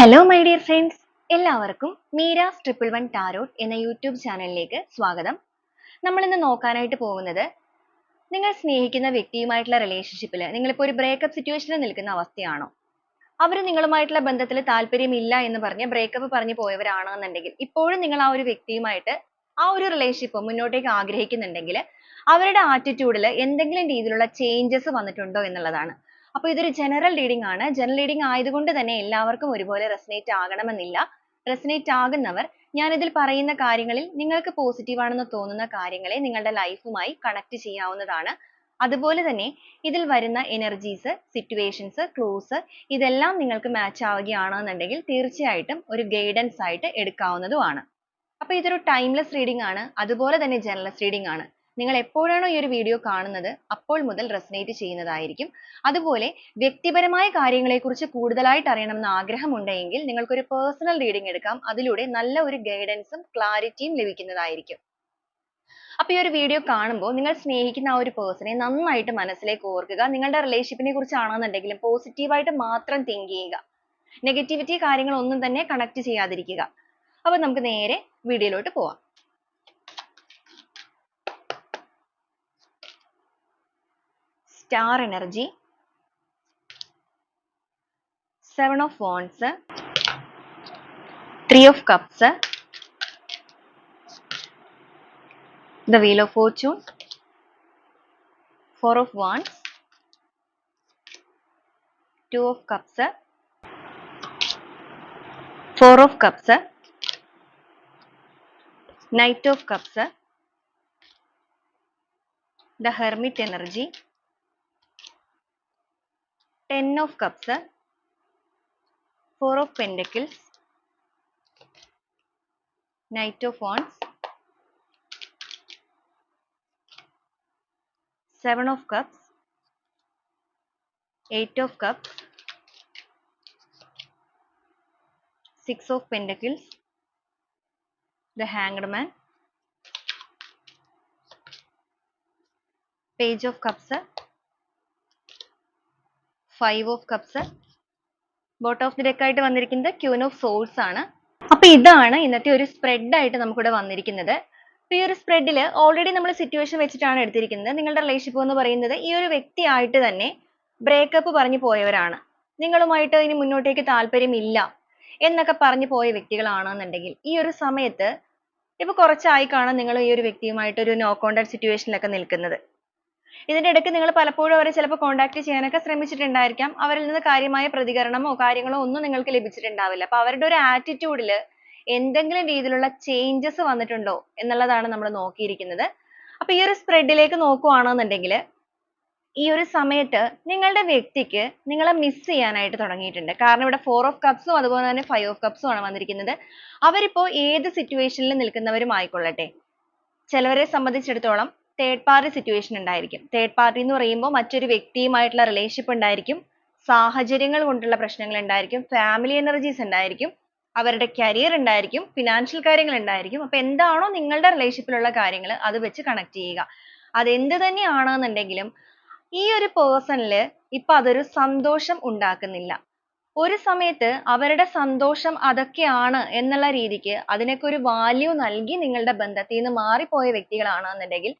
Hello my dear friends എല്ലാവർക്കും Meera's triple one tarot എന്ന YouTube ചാനലിലേക്ക് സ്വാഗതം. നമ്മൾ ഇന്ന് നോക്കാനായിട്ട് പോകുന്നത് നിങ്ങൾ സ്നേഹിക്കുന്ന വ്യക്തിയുമായിട്ടുള്ള റിലേഷൻഷിപ്പിൽ നിങ്ങളിപ്പോൾ ഒരു ബ്രേക്കപ്പ് സിറ്റുവേഷനിൽ നിൽക്കുന്ന അവസ്ഥയാണോ? അവർ നിങ്ങളുമായിട്ടുള്ള ബന്ധത്തിൽ താല്പര്യമില്ല എന്ന് പറഞ്ഞ് ബ്രേക്കപ്പ് പറഞ്ഞു പോയവരാണെന്നുണ്ടെങ്കിൽ ഇപ്പോഴും നിങ്ങൾ ആ ഒരു വ്യക്തിയുമായിട്ട് ആ ഒരു റിലേഷൻഷിപ്പ് മുന്നോട്ടേക്ക് ആഗ്രഹിക്കുന്നുണ്ടെങ്കിൽ അവരുടെ ആറ്റിറ്റ്യൂഡിൽ എന്തെങ്കിലും രീതിയിലുള്ള ചേഞ്ചസ് വന്നിട്ടുണ്ടോ എന്നുള്ളതാണ്. അപ്പോൾ ഇതൊരു ജനറൽ റീഡിംഗ് ആണ്. ജനറൽ റീഡിംഗ് ആയതുകൊണ്ട് തന്നെ എല്ലാവർക്കും ഒരുപോലെ റെസനേറ്റ് ആകണമെന്നില്ല. റെസനേറ്റ് ആകുന്നവർ ഞാൻ ഇതിൽ പറയുന്ന കാര്യങ്ങളിൽ നിങ്ങൾക്ക് പോസിറ്റീവ് ആണെന്ന് തോന്നുന്ന കാര്യങ്ങളെ നിങ്ങളുടെ ലൈഫുമായി കണക്ട് ചെയ്യാവുന്നതാണ്. അതുപോലെ തന്നെ ഇതിൽ വരുന്ന എനർജീസ് സിറ്റുവേഷൻസ് ക്ലൂസ് ഇതെല്ലാം നിങ്ങൾക്ക് മാച്ച് ആവുകയാണെന്നുണ്ടെങ്കിൽ തീർച്ചയായിട്ടും ഒരു ഗൈഡൻസ് ആയിട്ട് എടുക്കാവുന്നതുമാണ്. അപ്പോൾ ഇതൊരു ടൈംലെസ് റീഡിംഗ് ആണ്. അതുപോലെ തന്നെ generalist റീഡിംഗ് ആണ്. നിങ്ങൾ എപ്പോഴാണോ ഈ ഒരു വീഡിയോ കാണുന്നത് അപ്പോൾ മുതൽ റെസനേറ്റ് ചെയ്യുന്നതായിരിക്കും. അതുപോലെ വ്യക്തിപരമായ കാര്യങ്ങളെക്കുറിച്ച് കൂടുതലായിട്ട് അറിയണമെന്ന് ആഗ്രഹമുണ്ടെങ്കിൽ നിങ്ങൾക്കൊരു പേഴ്സണൽ റീഡിംഗ് എടുക്കാം. അതിലൂടെ നല്ല ഒരു ഗൈഡൻസും ക്ലാരിറ്റിയും ലഭിക്കുന്നതായിരിക്കും. അപ്പോൾ ഈ ഒരു വീഡിയോ കാണുമ്പോൾ നിങ്ങൾ സ്നേഹിക്കുന്ന ആ ഒരു പേഴ്സണെ നന്നായിട്ട് മനസ്സിലേക്ക് ഓർക്കുക. നിങ്ങളുടെ റിലേഷൻഷിപ്പിനെ കുറിച്ചാണെന്നുണ്ടെങ്കിലും പോസിറ്റീവായിട്ട് മാത്രം തിങ്ക് ചെയ്യുക. നെഗറ്റിവിറ്റി കാര്യങ്ങളൊന്നും തന്നെ കണക്ട് ചെയ്യാതിരിക്കുക. അപ്പോൾ നമുക്ക് നേരെ വീഡിയോയിലോട്ട് പോവാം. star energy, seven of wands, three of cups, the wheel of fortune, four of wands, two of cups, four of cups, knight of cups, the hermit energy. 10 of cups, 4 of pentacles, knight of wands, 7 of cups, 8 of cups, 6 of pentacles, the hanged man, page of cups, five of cups bottom of the deck ആയിട്ട് വന്നിരിക്കുന്നത് queen of swords ആണ്. അപ്പൊ ഇതാണ് ഇന്നത്തെ ഒരു spread ആയിട്ട് നമുക്കിവിടെ വന്നിരിക്കുന്നത്. ഈ ഒരു സ്പ്രെഡിൽ ഓൾറെഡി നമ്മൾ സിറ്റുവേഷൻ വെച്ചിട്ടാണ് എടുത്തിരിക്കുന്നത്. നിങ്ങളുടെ റിലേഷൻഷിപ്പ് എന്ന് പറയുന്നത് ഈ ഒരു വ്യക്തിയായിട്ട് തന്നെ ബ്രേക്കപ്പ് പറഞ്ഞു പോയവരാണ്. നിങ്ങളുമായിട്ട് ഇനി മുന്നോട്ടേക്ക് താല്പര്യമില്ല എന്നൊക്കെ പറഞ്ഞു പോയ വ്യക്തികളാണെന്നുണ്ടെങ്കിൽ ഈ ഒരു സമയത്ത് ഇപ്പൊ കുറച്ചായി കാണാം നിങ്ങൾ ഈ ഒരു വ്യക്തിയുമായിട്ട് ഒരു നോ കോണ്ടാക്ട് സിറ്റുവേഷനിലൊക്കെ നിൽക്കുന്നത്. ഇതിന്റെ ഇടയ്ക്ക് നിങ്ങൾ പലപ്പോഴും അവരെ ചിലപ്പോൾ കോൺടാക്ട് ചെയ്യാനൊക്കെ ശ്രമിച്ചിട്ടുണ്ടായിരിക്കാം. അവരിൽ നിന്ന് കാര്യമായ പ്രതികരണമോ കാര്യങ്ങളോ ഒന്നും നിങ്ങൾക്ക് ലഭിച്ചിട്ടുണ്ടാവില്ല. അപ്പോൾ അവരുടെ ഒരു ആറ്റിറ്റ്യൂഡിൽ എന്തെങ്കിലും രീതിയിലുള്ള ചേഞ്ചസ് വന്നിട്ടുണ്ടോ എന്നുള്ളതാണ് നമ്മൾ നോക്കിയിരിക്കുന്നത്. അപ്പോൾ ഈ ഒരു സ്പ്രെഡിലേക്ക് നോക്കുകയാണെന്നുണ്ടെങ്കിൽ ഈ ഒരു സമയത്ത് നിങ്ങളുടെ വ്യക്തിക്ക് നിങ്ങളെ മിസ് ചെയ്യാനായിട്ട് തുടങ്ങിയിട്ടുണ്ട്. കാരണം ഇവിടെ ഫോർ ഓഫ് കപ്സും അതുപോലെ തന്നെ ഫൈവ് ഓഫ് കപ്സും ആണ് വന്നിരിക്കുന്നത്. അവരിപ്പോ ഏത് സിറ്റുവേഷനിൽ നിൽക്കുന്നവരും ആയിക്കൊള്ളട്ടെ ചിലവരെ സംബന്ധിച്ചിടത്തോളം തേർഡ് പാർട്ടി സിറ്റുവേഷൻ ഉണ്ടായിരിക്കും. തേർഡ് പാർട്ടി എന്ന് പറയുമ്പോൾ മറ്റൊരു വ്യക്തിയുമായിട്ടുള്ള റിലേഷൻഷിപ്പ് ഉണ്ടായിരിക്കും. സാഹചര്യങ്ങൾ കൊണ്ടുള്ള പ്രശ്നങ്ങൾ ഉണ്ടായിരിക്കും. ഫാമിലി എനർജീസ് ഉണ്ടായിരിക്കും. അവരുടെ കരിയർ ഉണ്ടായിരിക്കും. ഫിനാൻഷ്യൽ കാര്യങ്ങൾ ഉണ്ടായിരിക്കും. അപ്പൊ എന്താണോ നിങ്ങളുടെ റിലേഷൻഷിപ്പിലുള്ള കാര്യങ്ങൾ അത് വെച്ച് കണക്ട് ചെയ്യുക. അത് എന്ത് തന്നെയാണെന്നുണ്ടെങ്കിലും ഈ ഒരു പേഴ്സണിൽ ഇപ്പൊ അതൊരു സന്തോഷം ഉണ്ടാക്കുന്നില്ല. ഒരു സമയത്ത് അവരുടെ സന്തോഷം അതൊക്കെയാണ് എന്നുള്ള രീതിക്ക് അതിനൊക്കെ ഒരു വാല്യൂ നൽകി നിങ്ങളുടെ ബന്ധത്തിൽ നിന്ന് മാറിപ്പോയ വ്യക്തികളാണെന്നുണ്ടെങ്കിൽ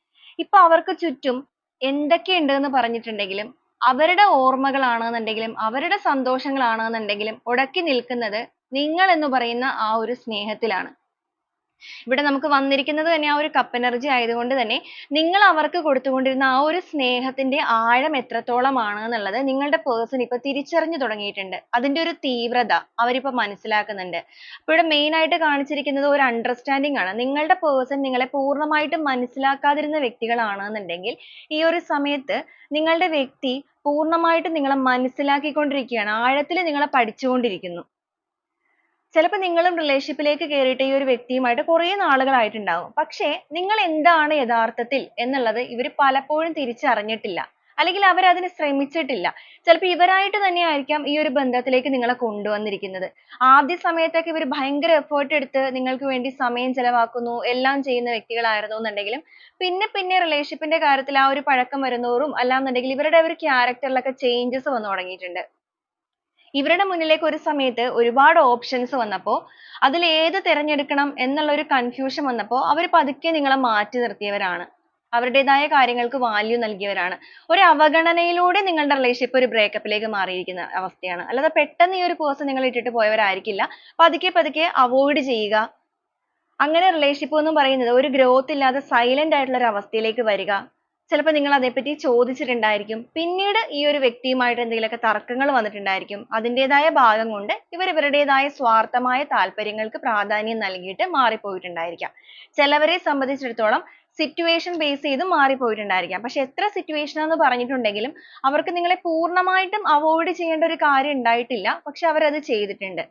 ഇപ്പൊ അവർക്ക് ചുറ്റും എന്തൊക്കെ എന്ന് പറഞ്ഞിട്ടുണ്ടെങ്കിലും അവരുടെ ഓർമ്മകളാണെന്നുണ്ടെങ്കിലും അവരുടെ സന്തോഷങ്ങളാണെന്നുണ്ടെങ്കിലും ഉടക്കി നിൽക്കുന്നത് നിങ്ങൾ എന്ന് പറയുന്ന ആ ഒരു സ്നേഹത്തിലാണ്. ഇവിടെ നമുക്ക് വന്നിരിക്കുന്നത് തന്നെ ആ ഒരു കപ്പ് എനർജി ആയതുകൊണ്ട് തന്നെ നിങ്ങൾ അവർക്ക് കൊടുത്തുകൊണ്ടിരുന്ന ആ ഒരു സ്നേഹത്തിന്റെ ആഴം എത്രത്തോളമാണ് എന്നുള്ളത് നിങ്ങളുടെ പേഴ്സൺ ഇപ്പൊ തിരിച്ചറിഞ്ഞു തുടങ്ങിയിട്ടുണ്ട്. അതിന്റെ ഒരു തീവ്രത അവരിപ്പോ മനസ്സിലാക്കുന്നുണ്ട്. അപ്പൊ ഇവിടെ മെയിൻ ആയിട്ട് കാണിച്ചിരിക്കുന്നത് ഒരു അണ്ടർസ്റ്റാൻഡിംഗ് ആണ്. നിങ്ങളുടെ പേഴ്സൺ നിങ്ങളെ പൂർണമായിട്ടും മനസ്സിലാക്കാതിരുന്ന വ്യക്തികളാണെന്നുണ്ടെങ്കിൽ ഈ ഒരു സമയത്ത് നിങ്ങളുടെ വ്യക്തി പൂർണമായിട്ടും നിങ്ങളെ മനസ്സിലാക്കിക്കൊണ്ടിരിക്കുകയാണ്. ആഴത്തിൽ നിങ്ങളെ പഠിച്ചുകൊണ്ടിരിക്കുന്നു. ചിലപ്പോൾ നിങ്ങളും റിലേഷൻഷിപ്പിലേക്ക് കയറിയിട്ട് ഈ ഒരു വ്യക്തിയുമായിട്ട് കുറേ നാളുകളായിട്ടുണ്ടാവും. പക്ഷേ നിങ്ങൾ എന്താണ് യഥാർത്ഥത്തിൽ എന്നുള്ളത് ഇവർ പലപ്പോഴും തിരിച്ചറിഞ്ഞിട്ടില്ല. അല്ലെങ്കിൽ അവർ അതിന് ശ്രമിച്ചിട്ടില്ല. ചിലപ്പോൾ ഇവരായിട്ട് തന്നെ ആയിരിക്കാം ഈ ഒരു ബന്ധത്തിലേക്ക് നിങ്ങളെ കൊണ്ടുവന്നിരിക്കുന്നത്. ആദ്യ സമയത്തൊക്കെ ഇവർ ഭയങ്കര എഫേർട്ട് എടുത്ത് നിങ്ങൾക്ക് വേണ്ടി സമയം ചെലവാക്കുന്നു എല്ലാം ചെയ്യുന്ന വ്യക്തികളായിരുന്നു എന്നുണ്ടെങ്കിലും പിന്നെ പിന്നെ റിലേഷൻഷിപ്പിന്റെ കാര്യത്തിൽ ആ ഒരു പഴക്കം വരുന്നോറും അല്ലാന്നുണ്ടെങ്കിൽ ഇവരുടെ ഒരു ക്യാരക്ടറിലൊക്കെ ചേഞ്ചസ് വന്നു തുടങ്ങിയിട്ടുണ്ട്. ഇവരുടെ മുന്നിലേക്ക് ഒരു സമയത്ത് ഒരുപാട് ഓപ്ഷൻസ് വന്നപ്പോൾ അതിൽ ഏത് തിരഞ്ഞെടുക്കണം എന്നുള്ള ഒരു കൺഫ്യൂഷൻ വന്നപ്പോൾ അവർ പതുക്കെ നിങ്ങളെ മാറ്റി നിർത്തിയവരാണ്. അവരുടേതായ കാര്യങ്ങൾക്ക് വാല്യൂ നൽകിയവരാണ്. ഒരു അവഗണനയിലൂടെ നിങ്ങളുടെ റിലേഷൻഷിപ്പ് ഒരു ബ്രേക്കപ്പിലേക്ക് മാറിയിരിക്കുന്ന അവസ്ഥയാണ്. അല്ലാതെ പെട്ടെന്ന് ഈ ഒരു പേഴ്സൺ നിങ്ങൾ ഇട്ടിട്ട് പോയവരായിരിക്കില്ല. പതുക്കെ പതുക്കെ അവോയ്ഡ് ചെയ്യുക. അങ്ങനെ റിലേഷൻഷിപ്പ് എന്ന് പറയുന്നത് ഒരു ഗ്രോത്ത് ഇല്ലാതെ സൈലന്റ് ആയിട്ടുള്ള ഒരു അവസ്ഥയിലേക്ക് വരിക. ചിലപ്പോൾ നിങ്ങൾ അതേപ്പറ്റി ചോദിച്ചിട്ടുണ്ടായിരിക്കും. പിന്നീട് ഈ ഒരു വ്യക്തിയുമായിട്ട് എന്തെങ്കിലുമൊക്കെ തർക്കങ്ങൾ വന്നിട്ടുണ്ടായിരിക്കും. അതിന്റെതായ ഭാഗം കൊണ്ട് ഇവർ ഇവരുടേതായ സ്വാർത്ഥമായ താല്പര്യങ്ങൾക്ക് പ്രാധാന്യം നൽകിയിട്ട് മാറിപ്പോയിട്ടുണ്ടായിരിക്കാം. ചിലവരെ സംബന്ധിച്ചിടത്തോളം സിറ്റുവേഷൻ ബേസ് ചെയ്ത് മാറിപ്പോയിട്ടുണ്ടായിരിക്കാം. പക്ഷെ എത്ര സിറ്റുവേഷൻ എന്ന് പറഞ്ഞിട്ടുണ്ടെങ്കിലും അവർക്ക് നിങ്ങളെ പൂർണമായിട്ടും അവോയ്ഡ് ചെയ്യേണ്ട ഒരു കാര്യം ഉണ്ടായിട്ടില്ല. പക്ഷെ അവരത് ചെയ്തിട്ടുണ്ട്.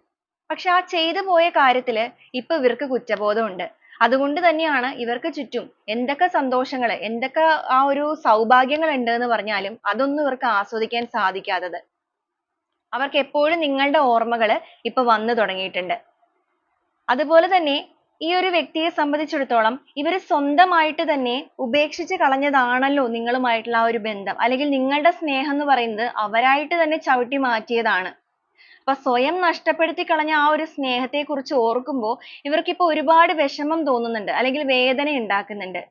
പക്ഷെ ആ ചെയ്തു പോയ കാര്യത്തിൽ ഇപ്പൊ ഇവർക്ക് കുറ്റബോധമുണ്ട്. അതുകൊണ്ട് തന്നെയാണ് ഇവർക്ക് ചുറ്റും എന്തൊക്കെ സന്തോഷങ്ങൾ എന്തൊക്കെ ആ ഒരു സൗഭാഗ്യങ്ങൾ ഉണ്ട് എന്ന് പറഞ്ഞാലും അതൊന്നും ഇവർക്ക് ആസ്വദിക്കാൻ സാധിക്കാത്തത്. അവർക്ക് എപ്പോഴും നിങ്ങളുടെ ഓർമ്മകൾ ഇപ്പൊ വന്നു തുടങ്ങിയിട്ടുണ്ട്. അതുപോലെ തന്നെ ഈ ഒരു വ്യക്തിയെ സംബന്ധിച്ചിടത്തോളം ഇവർ സ്വന്തമായിട്ട് തന്നെ ഉപേക്ഷിച്ച് കളഞ്ഞതാണല്ലോ നിങ്ങളുമായിട്ടുള്ള ആ ഒരു ബന്ധം. അല്ലെങ്കിൽ നിങ്ങളുടെ സ്നേഹം എന്ന് പറയുന്നത് അവരായിട്ട് തന്നെ ചവിട്ടി മാറ്റിയതാണ്. അപ്പൊ സ്വയം നഷ്ടപ്പെടുത്തി കളഞ്ഞ ആ ഒരു സ്നേഹത്തെ കുറിച്ച് ഓർക്കുമ്പോൾ ഇവർക്ക് ഇപ്പൊ ഒരുപാട് വിഷമം തോന്നുന്നുണ്ട് അല്ലെങ്കിൽ വേദന ഉണ്ടാക്കുന്നുണ്ട്.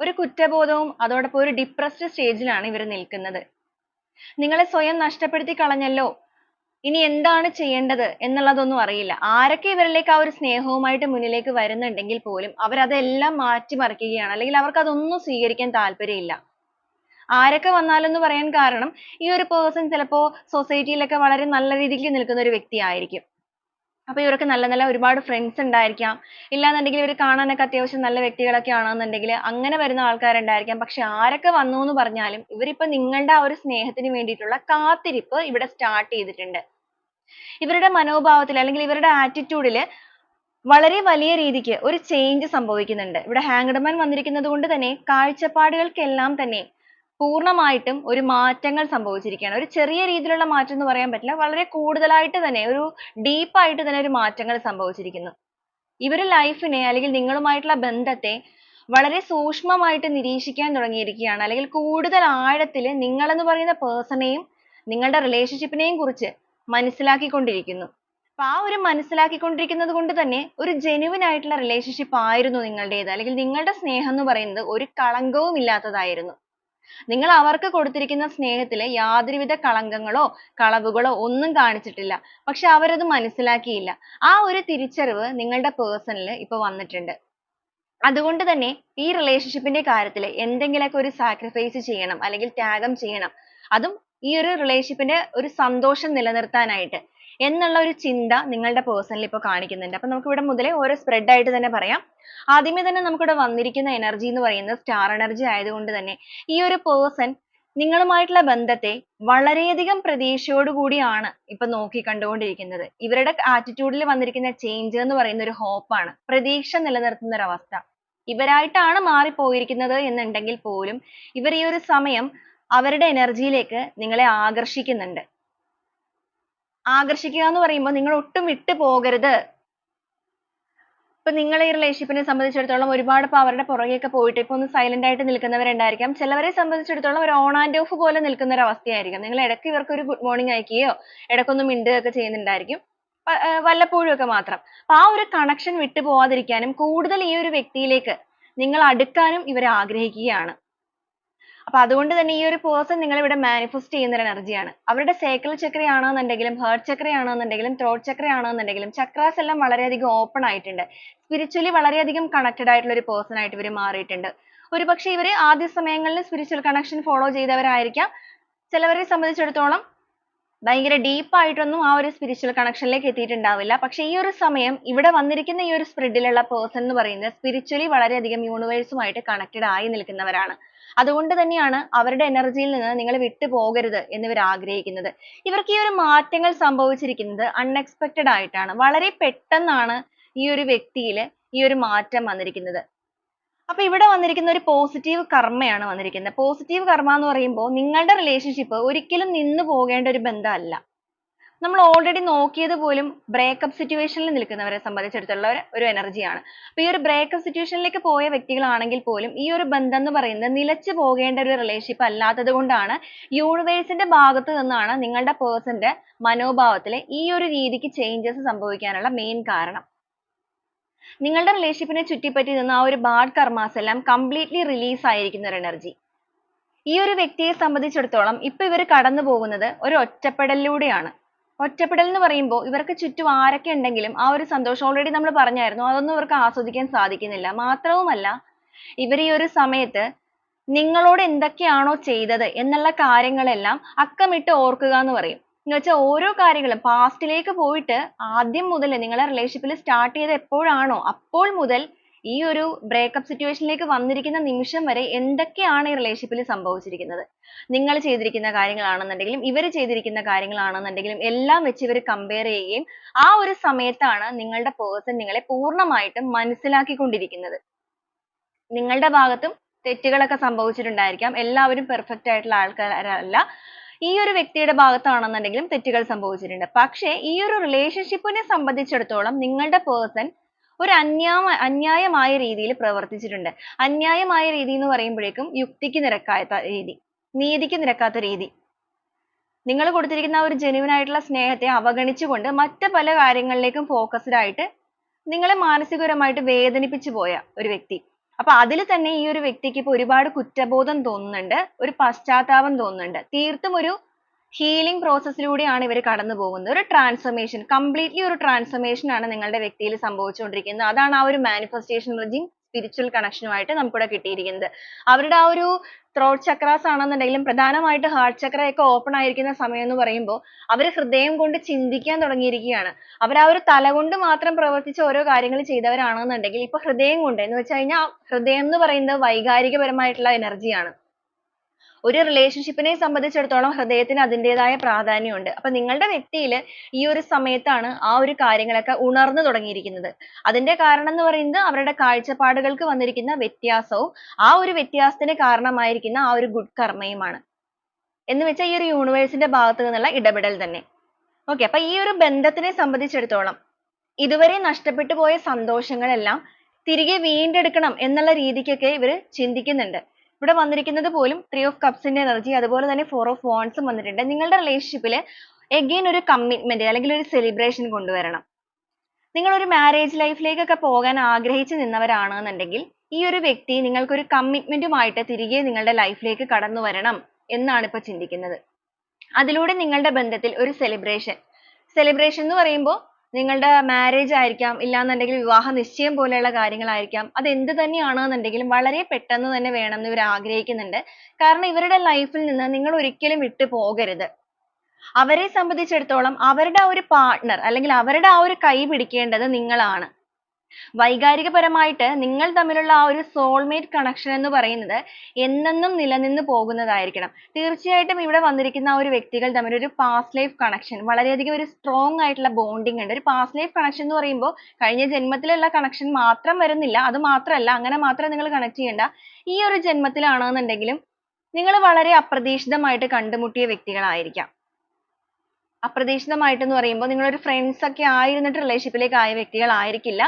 ഒരു കുറ്റബോധവും അതോടൊപ്പം ഒരു ഡിപ്രസ്ഡ് സ്റ്റേജിലാണ് ഇവർ നിൽക്കുന്നത്. നിങ്ങളെ സ്വയം നഷ്ടപ്പെടുത്തി കളഞ്ഞല്ലോ ഇനി എന്താണ് ചെയ്യേണ്ടത് എന്നുള്ളതൊന്നും അറിയില്ല. ആരൊക്കെ ഇവരിലേക്ക് ആ ഒരു സ്നേഹവുമായിട്ട് മുന്നിലേക്ക് വരുന്നുണ്ടെങ്കിൽ പോലും അവരതെല്ലാം മാറ്റിമറിക്കുകയാണ് അല്ലെങ്കിൽ അവർക്ക് അതൊന്നും സ്വീകരിക്കാൻ താല്പര്യമില്ല. ആരൊക്കെ വന്നാലെന്ന് പറയാൻ കാരണം ഈ ഒരു പേഴ്സൺ ചിലപ്പോ സൊസൈറ്റിയിലൊക്കെ യിലൊക്കെ വളരെ നല്ല രീതിക്ക് നിൽക്കുന്ന ഒരു വ്യക്തി ആയിരിക്കും അപ്പൊ ഇവർക്ക് നല്ല നല്ല ഒരുപാട് ഫ്രണ്ട്സ് ഉണ്ടായിരിക്കാം. ഇല്ലാന്നുണ്ടെങ്കിൽ ഇവർ കാണാനൊക്കെ അത്യാവശ്യം നല്ല വ്യക്തികളൊക്കെ ആണെന്നുണ്ടെങ്കിൽ അങ്ങനെ വരുന്ന ആൾക്കാരുണ്ടായിരിക്കാം. പക്ഷെ ആരൊക്കെ വന്നു എന്ന് പറഞ്ഞാലും ഇവരിപ്പോ നിങ്ങളുടെ ആ ഒരു സ്നേഹത്തിന് വേണ്ടിയിട്ടുള്ള കാത്തിരിപ്പ് ഇവിടെ സ്റ്റാർട്ട് ചെയ്തിട്ടുണ്ട്. ഇവരുടെ മനോഭാവത്തിൽ അല്ലെങ്കിൽ ഇവരുടെ attitude ൽ വളരെ വലിയ രീതിക്ക് ഒരു change സംഭവിക്കുന്നുണ്ട്. ഇവിടെ hanged വന്നിരിക്കുന്നത് കൊണ്ട് തന്നെ കാഴ്ചപ്പാടുകൾക്കെല്ലാം തന്നെ പൂർണമായിട്ടും ഒരു മാറ്റങ്ങൾ സംഭവിച്ചിരിക്കുകയാണ്. ഒരു ചെറിയ രീതിയിലുള്ള മാറ്റം എന്ന് പറയാൻ പറ്റില്ല. വളരെ കൂടുതലായിട്ട് തന്നെ ഒരു ആയിട്ട് തന്നെ ഒരു മാറ്റങ്ങൾ സംഭവിച്ചിരിക്കുന്നു. ഇവർ ലൈഫിനെ അല്ലെങ്കിൽ നിങ്ങളുമായിട്ടുള്ള ബന്ധത്തെ വളരെ സൂക്ഷ്മമായിട്ട് നിരീക്ഷിക്കാൻ തുടങ്ങിയിരിക്കുകയാണ്. അല്ലെങ്കിൽ കൂടുതൽ ആഴത്തിൽ നിങ്ങൾ എന്ന് പറയുന്ന നെയും നിങ്ങളുടെ റിലേഷൻഷിപ്പിനെയും നെയും കുറിച്ച് മനസ്സിലാക്കിക്കൊണ്ടിരിക്കുന്നു. അപ്പൊ ആ ഒരു മനസ്സിലാക്കിക്കൊണ്ടിരിക്കുന്നത് കൊണ്ട് തന്നെ ഒരു ജെനുവിൻ ആയിട്ടുള്ള റിലേഷൻഷിപ്പ് ആയിരുന്നു നിങ്ങളുടേത്. അല്ലെങ്കിൽ നിങ്ങളുടെ സ്നേഹം എന്ന് പറയുന്നത് ഒരു കളങ്കവും ഇല്ലാത്തതായിരുന്നു. നിങ്ങൾ അവർക്ക് കൊടുത്തിരിക്കുന്ന സ്നേഹത്തിൽ യാതൊരുവിധ കളങ്കങ്ങളോ കളവുകളോ ഒന്നും കാണിച്ചിട്ടില്ല. പക്ഷെ അവരത് മനസ്സിലാക്കിയില്ല. ആ ഒരു തിരിച്ചറിവ് നിങ്ങളുടെ പേഴ്സണൽ ഇപ്പൊ വന്നിട്ടുണ്ട്. അതുകൊണ്ട് തന്നെ ഈ റിലേഷൻഷിപ്പിന്റെ ന്റെ കാര്യത്തിൽ എന്തെങ്കിലുമൊക്കെ ഒരു സാക്രിഫൈസ് ചെയ്യണം അല്ലെങ്കിൽ ത്യാഗം ചെയ്യണം. അതും ഈ ഒരു relationship ന്റെ ഒരു സന്തോഷം നിലനിർത്താനായിട്ട്. എന്നുള്ള ഒരു ചിന്ത നിങ്ങളുടെ person ഇപ്പോൾ കാണിക്കുന്നുണ്ട്. അപ്പോൾ നമുക്ക് ഇവിടെ മുതലേ ഓരോ spread ആയിട്ട് തന്നെ പറയാം. ആദ്യമേ തന്നെ നമുക്കിവിടെ വന്നിരിക്കുന്ന എനർജി എന്ന് പറയുന്നത് സ്റ്റാർ എനർജി ആയതുകൊണ്ട് തന്നെ ഈ ഒരു person നിങ്ങളുമായിട്ടുള്ള ബന്ധത്തെ വളരെയധികം പ്രതീക്ഷയോട് കൂടിയാണ് ഇപ്പൊ നോക്കി കണ്ടുകൊണ്ടിരിക്കുന്നത്. ഇവരുടെ ആറ്റിറ്റ്യൂഡിൽ വന്നിരിക്കുന്ന ചേഞ്ച് എന്ന് പറയുന്ന ഒരു ആണ്. പ്രതീക്ഷ നിലനിർത്തുന്ന ഒരു അവസ്ഥ. ഇവരായിട്ടാണ് മാറിപ്പോയിരിക്കുന്നത് എന്നുണ്ടെങ്കിൽ പോലും ഇവർ ഈ ഒരു സമയം അവരുടെ എനർജിയിലേക്ക് യിലേക്ക് നിങ്ങളെ ആകർഷിക്കുന്നുണ്ട്. ആകർഷിക്കുക എന്ന് പറയുമ്പോൾ നിങ്ങൾ ഒട്ടും വിട്ടു പോകരുത്. ഇപ്പൊ നിങ്ങൾ ഈ relationship നെ സംബന്ധിച്ചിടത്തോളം ഒരുപാട് ഇപ്പൊ അവരുടെ പുറകെയൊക്കെ പോയിട്ട് ഇപ്പൊ ഒന്ന് സൈലന്റ് ആയിട്ട് നിൽക്കുന്നവരുണ്ടായിരിക്കാം. ചിലവരെ സംബന്ധിച്ചിടത്തോളം ഒരു ഓൺ ആൻഡ് ഓഫ് പോലെ നിൽക്കുന്ന ഒരു അവസ്ഥയായിരിക്കും നിങ്ങൾ ഇടയ്ക്ക് ഇവർക്ക് ഒരു ഗുഡ് മോർണിംഗ് അയക്കുകയോ ഇടയ്ക്കൊന്ന് മിണ്ടുകയൊക്കെ ചെയ്യുന്നുണ്ടായിരിക്കും. വല്ലപ്പോഴും ഒക്കെ മാത്രം. അപ്പൊ ആ ഒരു കണക്ഷൻ വിട്ടു പോവാതിരിക്കാനും കൂടുതൽ ഈ ഒരു വ്യക്തിയിലേക്ക് നിങ്ങൾ അടുക്കാനും ഇവർ ആഗ്രഹിക്കുകയാണ്. അപ്പൊ അതുകൊണ്ട് തന്നെ ഈ ഒരു person നിങ്ങളെ ഇവിടെ manifest ചെയ്യുന്ന ഒരു energy ആണ്. അവരുടെ sacral chakra ആണെന്നുണ്ടെങ്കിലും heart chakra ആണെന്നുണ്ടെങ്കിലും throat chakra ആണെന്നുണ്ടെങ്കിലും chakras എല്ലാം വളരെ അധികം open ആയിട്ടുണ്ട്. spiritually വളരെയധികം connected ആയിട്ടുള്ള ഒരു person ആയിട്ട് ഇവർ മാറിയിട്ടുണ്ട്. ഒരുപക്ഷെ ഇവർ ആദ്യ സമയങ്ങളിൽ spiritual connection follow ചെയ്തവരായിരിക്കാം. ചിലവരെ സംബന്ധിച്ചിടത്തോളം ഭയങ്കര ഡീപ്പ് ആയിട്ടൊന്നും ആ ഒരു സ്പിരിച്വൽ കണക്ഷനിലേക്ക് എത്തിയിട്ടുണ്ടാവില്ല. പക്ഷെ ഈ ഒരു സമയം ഇവിടെ വന്നിരിക്കുന്ന ഈ ഒരു സ്പ്രെഡിലുള്ള പേഴ്സൺ എന്ന് പറയുന്നത് സ്പിരിച്വലി വളരെയധികം യൂണിവേഴ്സുമായിട്ട് കണക്റ്റഡ് ആയി നിൽക്കുന്നവരാണ്. അതുകൊണ്ട് തന്നെയാണ് അവരുടെ എനർജിയിൽ നിന്ന് നിങ്ങൾ വിട്ടുപോകരുത് എന്ന് ഇവർ ആഗ്രഹിക്കുന്നത്. ഇവർക്ക് ഈ ഒരു മാറ്റങ്ങൾ സംഭവിച്ചിരിക്കുന്നത് അൺഎക്സ്പെക്റ്റഡ് ആയിട്ടാണ്. വളരെ പെട്ടെന്നാണ് ഈ ഒരു വ്യക്തിയിൽ ഈ ഒരു മാറ്റം വന്നിരിക്കുന്നത്. അപ്പൊ ഇവിടെ വന്നിരിക്കുന്ന ഒരു പോസിറ്റീവ് കർമ്മയാണ് വന്നിരിക്കുന്നത് പോസിറ്റീവ് കർമ്മ എന്ന് പറയുമ്പോൾ നിങ്ങളുടെ റിലേഷൻഷിപ്പ് ഒരിക്കലും നിന്നു പോകേണ്ട ഒരു ബന്ധമല്ല നമ്മൾ ഓൾറെഡി നോക്കിയത് പോലും breakup situation ൽ നിൽക്കുന്നവരെ സംബന്ധിച്ചിടത്തോളം ഒരു എനർജിയാണ് energy ആണ്. അപ്പൊ ഈ ഒരു ബ്രേക്കപ്പ് സിറ്റുവേഷനിലേക്ക് ലേക്ക് പോയ വ്യക്തികളാണെങ്കിൽ പോലും ഈ ഒരു ബന്ധം എന്ന് പറയുന്നത് നിലച്ചു പോകേണ്ട ഒരു റിലേഷൻഷിപ്പ് അല്ലാത്തത് കൊണ്ടാണ് യൂണിവേഴ്സിന്റെ ന്റെ ഭാഗത്ത് നിന്നാണ് നിങ്ങളുടെ പേഴ്സന്റെ ന്റെ മനോഭാവത്തിൽ ഈ ഒരു രീതിക്ക് changes സംഭവിക്കാനുള്ള മെയിൻ കാരണം. നിങ്ങളുടെ റിലേഷൻഷിപ്പിനെ ചുറ്റിപ്പറ്റി നിന്ന് ആ ഒരു ബാഡ് കർമാസ് എല്ലാം കംപ്ലീറ്റ്ലി റിലീസ് ആയിരിക്കുന്ന ഒരു എനർജി ഈ ഒരു വ്യക്തിയെ സംബന്ധിച്ചിടത്തോളം ഇപ്പൊ ഇവർ കടന്നു പോകുന്നത് ഒരു ഒറ്റപ്പെടലിലൂടെയാണ്. ഒറ്റപ്പെടൽ എന്ന് പറയുമ്പോൾ ഇവർക്ക് ചുറ്റും ആരൊക്കെ ഉണ്ടെങ്കിലും ആ ഒരു സന്തോഷം ഓൾറെഡി നമ്മൾ പറഞ്ഞായിരുന്നു അതൊന്നും ഇവർക്ക് ആസ്വദിക്കാൻ സാധിക്കുന്നില്ല. മാത്രവുമല്ല ഇവർ ഈ ഒരു സമയത്ത് നിങ്ങളോട് എന്തൊക്കെയാണോ ചെയ്തത് എന്നുള്ള കാര്യങ്ങളെല്ലാം അക്കമിട്ട് ഓർക്കുക എന്ന് പറയും. എന്ന് വെച്ചാൽ ഓരോ കാര്യങ്ങളും past ലേക്ക് പോയിട്ട് ആദ്യം മുതൽ നിങ്ങളെ റിലേഷൻഷിപ്പിൽ സ്റ്റാർട്ട് ചെയ്തത് എപ്പോഴാണോ അപ്പോൾ മുതൽ ഈ ഒരു ബ്രേക്കപ്പ് സിറ്റുവേഷനിലേക്ക് ലേക്ക് വന്നിരിക്കുന്ന നിമിഷം വരെ എന്തൊക്കെയാണ് ഈ റിലേഷൻഷിപ്പിൽ സംഭവിച്ചിരിക്കുന്നത്. നിങ്ങൾ ചെയ്തിരിക്കുന്ന കാര്യങ്ങളാണെന്നുണ്ടെങ്കിലും ഇവർ ചെയ്തിരിക്കുന്ന കാര്യങ്ങളാണെന്നുണ്ടെങ്കിലും എല്ലാം വെച്ച് ഇവർ കമ്പയർ ചെയ്യുകയും ആ ഒരു സമയത്താണ് നിങ്ങളുടെ പേഴ്സൺ നിങ്ങളെ പൂർണമായിട്ടും മനസ്സിലാക്കിക്കൊണ്ടിരിക്കുന്നത്. നിങ്ങളുടെ ഭാഗത്തും തെറ്റുകളൊക്കെ സംഭവിച്ചിട്ടുണ്ടായിരിക്കാം. എല്ലാവരും പെർഫെക്റ്റ് ആയിട്ടുള്ള ആൾക്കാരല്ല. ഈ ഒരു വ്യക്തിയുടെ ഭാഗത്താണെന്നുണ്ടെങ്കിലും തെറ്റുകൾ സംഭവിച്ചിട്ടുണ്ട്. പക്ഷേ ഈ ഒരു relationship നെ സംബന്ധിച്ചിടത്തോളം നിങ്ങളുടെ പേഴ്സൺ ഒരു അന്യായ അന്യായമായ രീതിയിൽ പ്രവർത്തിച്ചിട്ടുണ്ട്. അന്യായമായ രീതി എന്ന് പറയുമ്പോഴേക്കും യുക്തിക്ക് നിരക്കാത്ത രീതി, നീതിക്ക് നിരക്കാത്ത രീതി. നിങ്ങൾ കൊടുത്തിരിക്കുന്ന ഒരു genuine ആയിട്ടുള്ള സ്നേഹത്തെ അവഗണിച്ചുകൊണ്ട് മറ്റ് പല കാര്യങ്ങളിലേക്കും ഫോക്കസ്ഡ് ആയിട്ട് നിങ്ങളെ മാനസികപരമായിട്ട് വേദനിപ്പിച്ചു പോയ ഒരു വ്യക്തി. അപ്പൊ അതിൽ തന്നെ ഈ ഒരു വ്യക്തിക്ക് ഇപ്പൊ ഒരുപാട് കുറ്റബോധം തോന്നുന്നുണ്ട്. ഒരു പശ്ചാത്താപം തോന്നുന്നുണ്ട്. തീർത്തും ഒരു ഹീലിംഗ് പ്രോസസ്സിലൂടെയാണ് ലൂടെയാണ് ഇവർ കടന്നു പോകുന്നത്. ഒരു transformation, കംപ്ലീറ്റ്ലി ഒരു transformation ആണ് നിങ്ങളുടെ വ്യക്തിയിൽ സംഭവിച്ചുകൊണ്ടിരിക്കുന്നത്. അതാണ് ആ ഒരു മാനിഫെസ്റ്റേഷൻ energy connection ഉമായിട്ട് നമുക്കിവിടെ കിട്ടിയിരിക്കുന്നത്. അവരുടെ ആ ഒരു throat chakras ആണെന്നുണ്ടെങ്കിലും പ്രധാനമായിട്ട് ഹാർട്ട് chakra ഒക്കെ open ആയിരിക്കുന്ന സമയം എന്ന് പറയുമ്പോൾ അവർ ഹൃദയം കൊണ്ട് ചിന്തിക്കാൻ തുടങ്ങിയിരിക്കുകയാണ്. അവർ ആ ഒരു തല കൊണ്ട് മാത്രം പ്രവർത്തിച്ച് ഓരോ കാര്യങ്ങൾ ചെയ്തവരാണെന്നുണ്ടെങ്കിൽ ഇപ്പൊ ഹൃദയം കൊണ്ട് എന്ന് വെച്ച് കഴിഞ്ഞാൽ ഹൃദയം എന്ന് പറയുന്നത് വൈകാരികപരമായിട്ടുള്ള എനർജിയാണ്. ഒരു relationship നെ സംബന്ധിച്ചിടത്തോളം ഹൃദയത്തിന് അതിന്റേതായ പ്രാധാന്യമുണ്ട്. അപ്പോൾ നിങ്ങളുടെ വ്യക്തിയിൽ ഈ ഒരു സമയത്താണ് ആ ഒരു കാര്യങ്ങളൊക്കെ ഉണർന്നു തുടങ്ങിയിരിക്കുന്നത്. അതിന്റെ കാരണം എന്ന് പറയുന്നത് അവരുടെ കാഴ്ചപ്പാടുകൾക്ക് വന്നിരിക്കുന്ന വ്യത്യാസവും ആ ഒരു വ്യത്യാസത്തിന് കാരണമായിരിക്കുന്ന ആ ഒരു good കർമ്മയുമാണ്. എന്ന് വെച്ചാൽ ഈ ഒരു universe ന്റെ ഭാഗത്ത് നിന്നുള്ള ഇടപെടൽ തന്നെ. okay അപ്പോൾ ഈ ഒരു ബന്ധത്തിനെ സംബന്ധിച്ചിടത്തോളം ഇതുവരെ നഷ്ടപ്പെട്ടു പോയ സന്തോഷങ്ങളെല്ലാം തിരികെ വീണ്ടെടുക്കണം എന്നുള്ള രീതിക്കൊക്കെ ഇവർ ചിന്തിക്കുന്നുണ്ട്. ഇവിടെ വന്നിരിക്കുന്നത് പോലും three ഓഫ് കപ്സിന്റെ എനർജി അതുപോലെ തന്നെ four ഓഫ് ഉം വന്നിട്ടുണ്ട്. നിങ്ങളുടെ relationship എഗെയിൻ ഒരു കമ്മിറ്റ്മെന്റ് അല്ലെങ്കിൽ ഒരു സെലിബ്രേഷൻ കൊണ്ടുവരണം. നിങ്ങൾ ഒരു marriage ലൈഫിലേക്കൊക്കെ ലേക്കൊക്കെ പോകാൻ ആഗ്രഹിച്ചു നിന്നവരാണെന്നുണ്ടെങ്കിൽ ഈ ഒരു വ്യക്തി നിങ്ങൾക്ക് ഒരു commitment ആയിട്ട് തിരികെ നിങ്ങളുടെ ലൈഫിലേക്ക് ലേക്ക് കടന്നു വരണം എന്നാണ് ഇപ്പൊ ചിന്തിക്കുന്നത്. അതിലൂടെ നിങ്ങളുടെ ബന്ധത്തിൽ ഒരു സെലിബ്രേഷൻ സെലിബ്രേഷൻ എന്ന് പറയുമ്പോൾ നിങ്ങളുടെ marriage ആയിരിക്കാം ഇല്ലാന്നുണ്ടെങ്കിൽ വിവാഹ നിശ്ചയം പോലെയുള്ള കാര്യങ്ങളായിരിക്കാം അത് എന്ത് തന്നെയാണെന്നുണ്ടെങ്കിലും വളരെ പെട്ടെന്ന് തന്നെ വേണമെന്ന് ഇവർ ആഗ്രഹിക്കുന്നുണ്ട്. കാരണം ഇവരുടെ ലൈഫിൽ നിന്ന് നിങ്ങൾ ഒരിക്കലും വിട്ടു പോകരുത്. അവരെ സംബന്ധിച്ചിടത്തോളം അവരുടെ ആ ഒരു പാർട്ണർ അല്ലെങ്കിൽ അവരുടെ ആ ഒരു കൈ പിടിക്കേണ്ടത് നിങ്ങളാണ്. വൈകാരികപരമായിട്ട് നിങ്ങൾ തമ്മിലുള്ള ആ ഒരു സോൾമേറ്റ് കണക്ഷൻ എന്ന് പറയുന്നത് എന്നെന്നും നിലനിന്ന് പോകുന്നതായിരിക്കണം. തീർച്ചയായിട്ടും ഇവിടെ വന്നിരിക്കുന്ന ആ ഒരു വ്യക്തികൾ തമ്മിൽ ഒരു past life connection വളരെയധികം ഒരു strong ആയിട്ടുള്ള bonding ഉണ്ട്. ഒരു പാസ്റ്റ് ലൈഫ് കണക്ഷൻ എന്ന് പറയുമ്പോൾ കഴിഞ്ഞ ജന്മത്തിലുള്ള കണക്ഷൻ മാത്രം വരുന്നില്ല. അത് മാത്രമല്ല അങ്ങനെ മാത്രം നിങ്ങൾ കണക്ട് ചെയ്യണ്ട. ഈ ഒരു ജന്മത്തിലാണെന്നുണ്ടെങ്കിലും നിങ്ങൾ വളരെ അപ്രതീക്ഷിതമായിട്ട് കണ്ടുമുട്ടിയ വ്യക്തികളായിരിക്കാം. അപ്രതീക്ഷിതമായിട്ട് എന്ന് പറയുമ്പോൾ നിങ്ങളൊരു friends ഒക്കെ ആയിരുന്നിട്ട് റിലേഷൻഷിപ്പിലേക്ക് ലേക്ക് ആയ വ്യക്തികളായിരിക്കില്ല.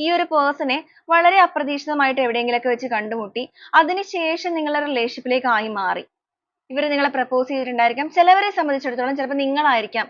ഈ ഒരു നെ വളരെ അപ്രതീക്ഷിതമായിട്ട് എവിടെയെങ്കിലുമൊക്കെ വെച്ച് കണ്ടുമുട്ടി അതിനുശേഷം നിങ്ങളുടെ relationship ലേക്ക് ആയി മാറി. ഇവർ നിങ്ങളെ propose ചെയ്തിട്ടുണ്ടായിരിക്കാം. ചിലവരെ സംബന്ധിച്ചിടത്തോളം ചിലപ്പോൾ നിങ്ങളായിരിക്കാം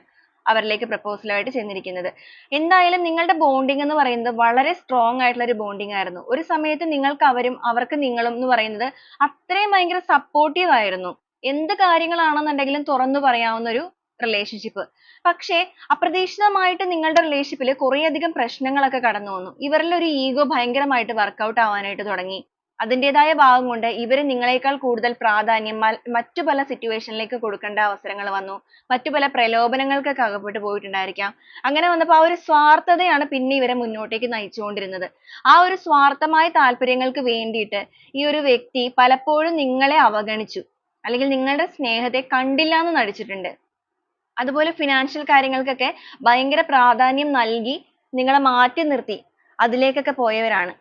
അവരിലേക്ക് ആയിട്ട് ചെന്നിരിക്കുന്നത്. എന്തായാലും നിങ്ങളുടെ bonding എന്ന് പറയുന്നത് വളരെ strong ആയിട്ടുള്ള ഒരു bonding ആയിരുന്നു. ഒരു സമയത്ത് നിങ്ങൾക്ക് അവരും അവർക്ക് നിങ്ങളും എന്ന് പറയുന്നത് അത്രയും ഭയങ്കര supportive ആയിരുന്നു. എന്ത് കാര്യങ്ങളാണെന്നുണ്ടെങ്കിലും തുറന്നു പറയാവുന്ന ഒരു relationship. പക്ഷേ അപ്രതീക്ഷിതമായിട്ട് നിങ്ങളുടെ റിലേഷൻഷിപ്പിൽ കുറേയധികം പ്രശ്നങ്ങളൊക്കെ കടന്നു വന്നു. ഇവരിൽ ഒരു ഈഗോ ഭയങ്കരമായിട്ട് വർക്കൗട്ട് ആവാനായിട്ട് തുടങ്ങി. അതിന്റെതായ ഭാഗം കൊണ്ട് ഇവർ നിങ്ങളെക്കാൾ കൂടുതൽ പ്രാധാന്യം മറ്റു പല സിറ്റുവേഷനിലേക്ക് ലേക്ക് കൊടുക്കേണ്ട അവസരങ്ങൾ വന്നു. മറ്റു പല പ്രലോഭനങ്ങൾക്കൊക്കെ അകപ്പെട്ടു പോയിട്ടുണ്ടായിരിക്കാം. അങ്ങനെ വന്നപ്പോൾ ആ ഒരു സ്വാർത്ഥതയാണ് പിന്നെ ഇവരെ മുന്നോട്ടേക്ക് നയിച്ചുകൊണ്ടിരുന്നത്. ആ ഒരു സ്വാർത്ഥമായ താല്പര്യങ്ങൾക്ക് വേണ്ടിയിട്ട് ഈ ഒരു വ്യക്തി പലപ്പോഴും നിങ്ങളെ അവഗണിച്ചു. അല്ലെങ്കിൽ നിങ്ങളുടെ സ്നേഹത്തെ കണ്ടില്ല എന്ന് നടിച്ചിട്ടുണ്ട്. അതുപോലെ financial കാര്യങ്ങൾക്കൊക്കെ ഭയങ്കര പ്രാധാന്യം നൽകി നിങ്ങളെ മാറ്റി നിർത്തി അതിലേക്കൊക്കെ പോയവരാണ്.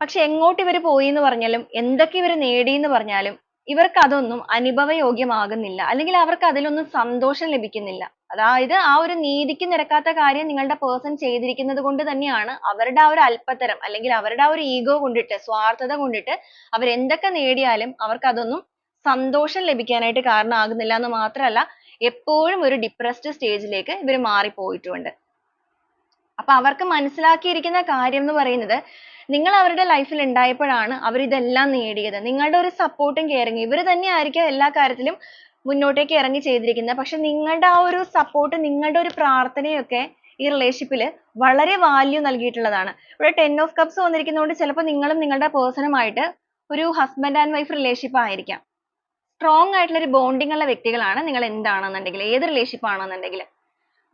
പക്ഷെ എങ്ങോട്ട് ഇവർ പോയി എന്ന് പറഞ്ഞാലും എന്തൊക്കെ ഇവർ നേടി എന്ന് പറഞ്ഞാലും ഇവർക്ക് അതൊന്നും അനുഭവയോഗ്യമാകുന്നില്ല. അല്ലെങ്കിൽ അവർക്ക് അതിലൊന്നും സന്തോഷം ലഭിക്കുന്നില്ല. അതായത് ആ ഒരു നീതിക്ക് നിരക്കാത്ത കാര്യം നിങ്ങളുടെ person ചെയ്തിരിക്കുന്നത് കൊണ്ട് തന്നെയാണ് അവരുടെ ആ ഒരു അല്പത്തരം അല്ലെങ്കിൽ അവരുടെ ആ ഒരു ego കൊണ്ടിട്ട് സ്വാർത്ഥത കൊണ്ടിട്ട് അവർ എന്തൊക്കെ നേടിയാലും അവർക്ക് അതൊന്നും സന്തോഷം ലഭിക്കാനായിട്ട് കാരണമാകുന്നില്ല എന്ന് മാത്രമല്ല എപ്പോഴും ഒരു depressed സ്റ്റേജിലേക്ക് ലേക്ക് ഇവർ മാറിപ്പോയിട്ടുമുണ്ട്. അപ്പൊ അവർക്ക് മനസ്സിലാക്കിയിരിക്കുന്ന കാര്യം എന്ന് പറയുന്നത് നിങ്ങൾ അവരുടെ ലൈഫിൽ ഉണ്ടായപ്പോഴാണ് അവർ ഇതെല്ലാം നേടിയത്. നിങ്ങളുടെ ഒരു support ഉം caring ഇവർ തന്നെയായിരിക്കാം എല്ലാ കാര്യത്തിലും മുന്നോട്ടേക്ക് ഇറങ്ങി ചെയ്തിരിക്കുന്നത്. പക്ഷേ നിങ്ങളുടെ ആ ഒരു support നിങ്ങളുടെ ഒരു പ്രാർത്ഥനയും ഒക്കെ ഈ relationship വളരെ value നൽകിയിട്ടുള്ളതാണ്. ഇവിടെ ten of cups വന്നിരിക്കുന്നതുകൊണ്ട് ചിലപ്പോൾ നിങ്ങളും നിങ്ങളുടെ person ഉമായിട്ട് ഒരു husband and wife relationship ആയിരിക്കാം. Strong ആയിട്ടുള്ള ഒരു bonding ഉള്ള വ്യക്തികളാണ് നിങ്ങൾ എന്താണെന്നുണ്ടെങ്കിൽ ഏത് relationship ആണെന്നുണ്ടെങ്കിൽ